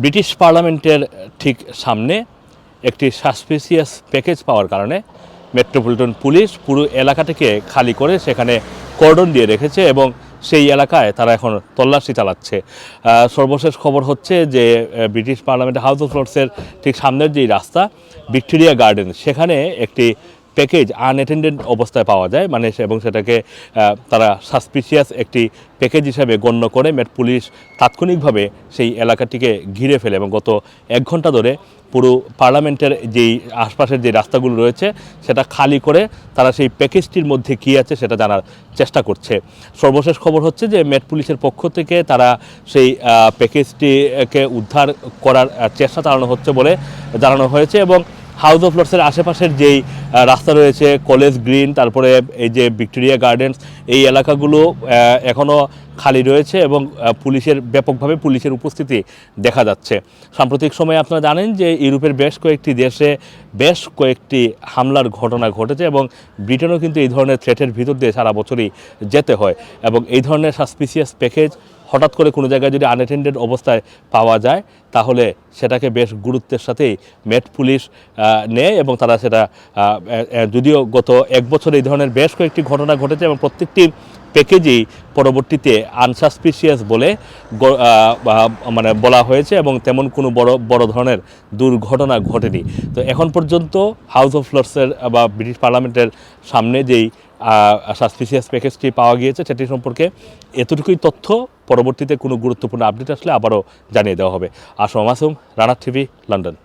British পার্লামেন্টের ঠিক সামনে একটি সাসপিসিয়াস প্যাকেজ পাওয়ার কারণে মেট্রোপলিটন পুলিশ পুরো এলাকাটিকে খালি করে সেখানে কর্ডন দিয়ে রেখেছে এবং সেই এলাকায় তারা এখন তল্লাশি চালাচ্ছে। সর্বশেষ খবর হচ্ছে যে ব্রিটিশ পার্লামেন্টের হাউস অফ লর্ডসের ঠিক সামনের যেই রাস্তা ভিক্টোরিয়া গার্ডেন সেখানে একটি প্যাকেজ আনঅ্যাটেন্ডেড অবস্থায় পাওয়া যায়। মানে এবং সেটাকে তারা সাসপিসিয়াস একটি প্যাকেজ হিসাবে গণ্য করে। মেট পুলিশ তাৎক্ষণিকভাবে সেই এলাকাটিকে ঘিরে ফেলে এবং গত এক ঘণ্টা ধরে পুরো পার্লামেন্টের যেই আশপাশের যে রাস্তাগুলো রয়েছে, সেটা খালি করে তারা সেই প্যাকেজটির মধ্যে কী আছে সেটা জানার চেষ্টা করছে। সর্বশেষ খবর হচ্ছে যে, মেট পুলিশের পক্ষ থেকে তারা সেই প্যাকেজটিকে উদ্ধার করার চেষ্টা চালানো হচ্ছে বলে জানানো হয়েছে এবং হাউস অফ লর্ডসের আশেপাশের যেই রাস্তা রয়েছে কলেজ গ্রিন তারপরে এই যে ভিক্টোরিয়া গার্ডেন্স এই এলাকাগুলো এখনও খালি রয়েছে এবং পুলিশের, ব্যাপকভাবে পুলিশের উপস্থিতি দেখা যাচ্ছে। সাম্প্রতিক সময়ে আপনারা জানেন যে ইউরোপের বেশ কয়েকটি দেশে বেশ কয়েকটি হামলার ঘটনা ঘটেছে এবং ব্রিটেনও কিন্তু এই ধরনের থ্রেটের ভিতর দিয়ে সারা বছরই যেতে হয় এবং এই ধরনের সাসপিসিয়াস প্যাকেজ হঠাৎ করে কোনো জায়গায় যদি আনএটেন্ডেড অবস্থায় পাওয়া যায়, তাহলে সেটাকে বেশ গুরুত্বের সাথেই মেট পুলিশ নেয় এবং তারা সেটা যদিও গত এক বছর এই ধরনের বেশ কয়েকটি ঘটনা ঘটেছে এবং প্রত্যেকটি প্যাকেজেই পরবর্তীতে আনসাসপিসিয়াস বলে মানে বলা হয়েছে এবং তেমন কোনো বড় বড় ধরনের দুর্ঘটনা ঘটেনি। তো এখন পর্যন্ত হাউস অফ লর্ডসের বা ব্রিটিশ পার্লামেন্টের সামনে যেই সাসপিসিয়াস প্যাকেজটি পাওয়া গিয়েছে সেটি সম্পর্কে এতটুকুই তথ্য। পরবর্তীতে কোনো গুরুত্বপূর্ণ আপডেট আসলে আবারও জানিয়ে দেওয়া হবে। Assam Masum, Rana TV, London.